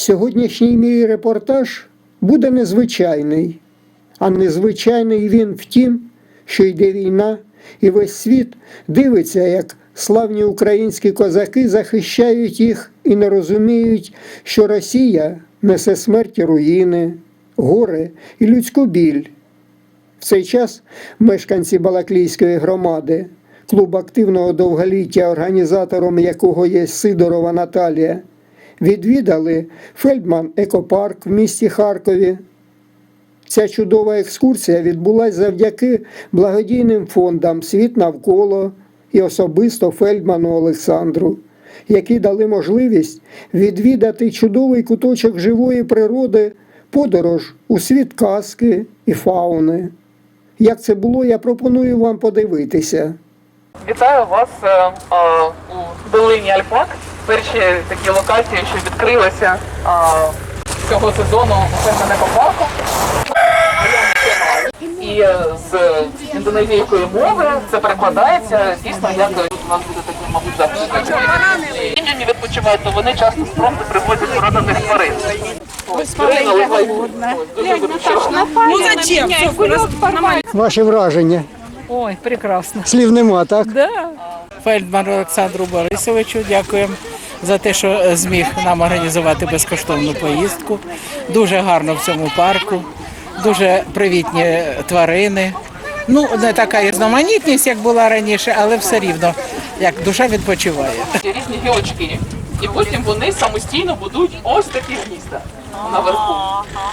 Сьогоднішній мій репортаж буде незвичайний, а незвичайний він в тім, що йде війна, і весь світ дивиться, як славні українські козаки захищають їх і не розуміють, що Росія несе смерть і руїни, горе і людську біль. В цей час мешканці Балаклійської громади, клуб активного довголіття, організатором якого є Сидорова Наталія, відвідали Фельдман Екопарк в місті Харкові. Ця чудова екскурсія відбулася завдяки благодійним фондам Світ навколо і особисто Фельдману Олександру, які дали можливість відвідати чудовий куточок живої природи, подорож у світ казки і фауни. Як це було, я пропоную вам подивитися. Вітаю вас е, е, у долині Альпак. Перші такі локації, що відкрилися е, цього сезону у Ферменеко парку. І е, з індонезійської мови це перекладається дійсно як у нас буде такий, мабуть, захід. Сім'ями відпочивають, то вони часто з фронту привозять поранених тварин. Ну зачем? Ваші враження. Ой, прекрасно. Слів нема, так? Да. Фельдману Олександру Борисовичу дякуємо за те, що е, зміг нам організувати безкоштовну поїздку. Дуже гарно в цьому парку, дуже привітні тварини. Ну, не така різноманітність, як була раніше, але все рівно, як душа відпочиває. різні гілочки. І потім вони самостійно будують ось такі гнізда наверху.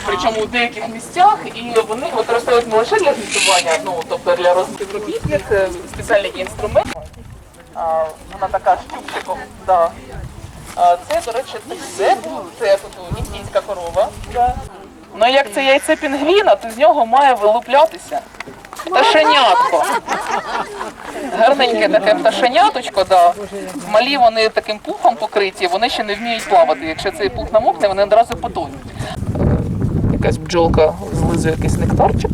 Причому у деяких місцях і вони використовують не лише для гніздування, ну тобто для розробітних спеціальний інструмент. Вона така з. Да. Це, до речі, це, це тут ніндійська корова. Ну як це яйце пінгвіна, то з нього має вилуплятися пташенятко. Гарненьке таке пташеняточко, да. Малі вони таким пухом покриті, вони ще не вміють плавати. Якщо цей пух намокне, вони одразу потонуть. Якась бджолка злизує якийсь нектарчик.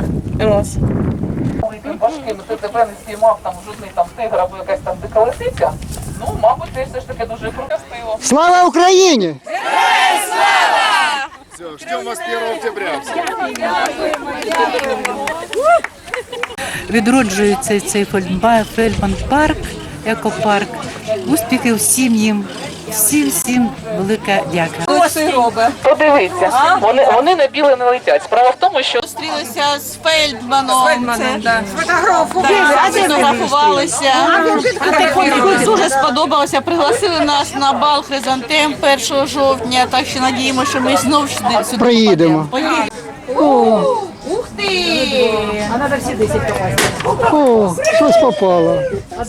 Тим важким, ти тебе не спіймав там жодний там тигр або якась там дика лисиця. Ну, мабуть, це все ж таки дуже прокастило. Слава Україні! Все, ждем вас 1 октября. відроджується цей фельдба- фельдман парк, екопарк. Успіхів всім їм, всім всім велика дяка. Подивіться, вони, вони на біле не летять. Справа в тому, що зустрілися з Фельдманом. Це, Сфотографувалися. Дуже сподобалося. Пригласили нас на бал Хризантем 1 жовтня. Так що надіємося, що ми знову сюди, сюди Приїдемо. Ух ти! О, щось попало. аж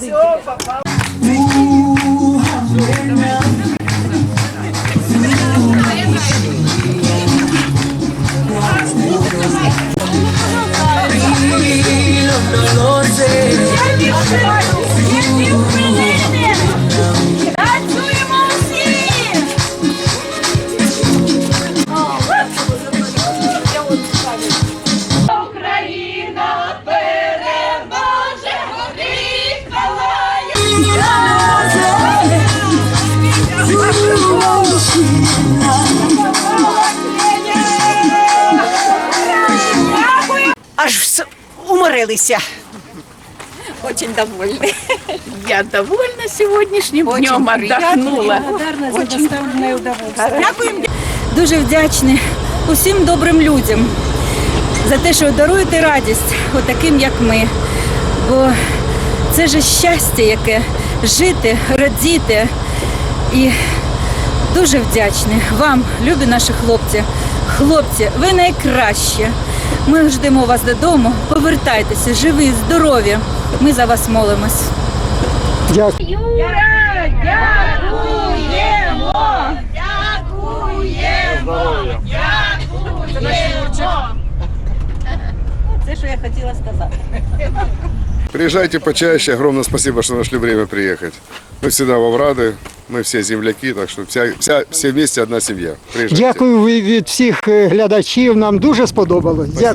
уморилися. Очень довольны. Я довольна сегодняшним днем, отдохнула. Дуже вдячні усім добрим людям за те, що даруєте радість отаким, як ми. Бо це ж щастя, яке жити, радіти. І дуже вдячні вам, любі наші хлопці. Хлопці, ви найкращі. Ми ждемо вас додому. Повертайтеся, живі, здорові. Ми за вас молимось. Дякую. Це що я хотіла сказати. Приезжайте почаще. Огромное спасибо, что нашли время приехать. Мы всегда вам рады. Мы все земляки, так что вся, вся, все вместе одна семья. Приезжайте. Дякую ви- від всіх е, глядачів. Нам дуже сподобалось. Дякую.